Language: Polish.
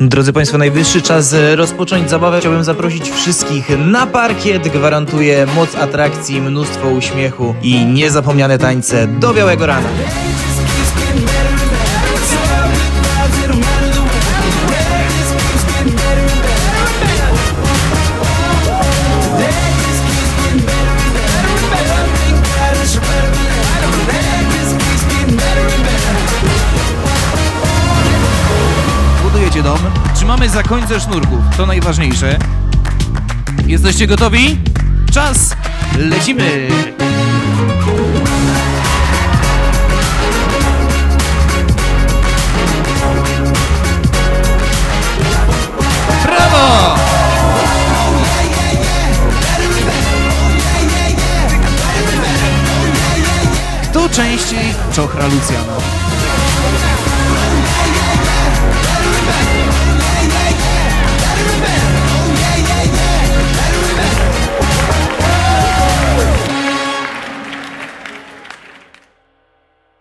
Drodzy Państwo, najwyższy czas e, rozpocząć zabawę. Chciałbym zaprosić wszystkich na parkiet. Gwarantuję moc atrakcji, mnóstwo uśmiechu i niezapomniane tańce do białego rana. Trzymamy za końce sznurków, to najważniejsze. Jesteście gotowi? Czas! Lecimy! Brawo! Kto częściej czochra Lucjana?